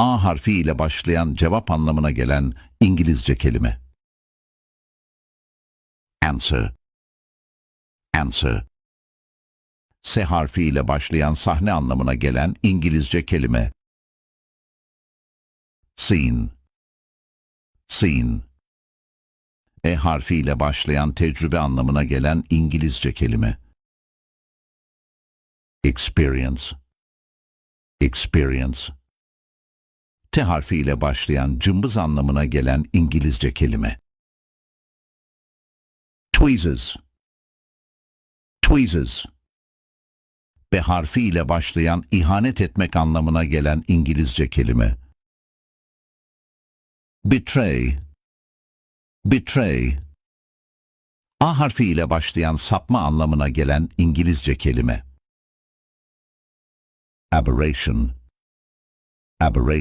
A harfi ile başlayan cevap anlamına gelen İngilizce kelime. Answer. Answer. S harfi ile başlayan sahne anlamına gelen İngilizce kelime. Scene. Scene. E harfi ile başlayan tecrübe anlamına gelen İngilizce kelime. Experience. Experience. T harfi ile başlayan cımbız anlamına gelen İngilizce kelime. Tweezers. Tweezers. B harfi ile başlayan ihanet etmek anlamına gelen İngilizce kelime. Betray. Betray. A harfi ile başlayan sapma anlamına gelen İngilizce kelime. Aberration. Aberration.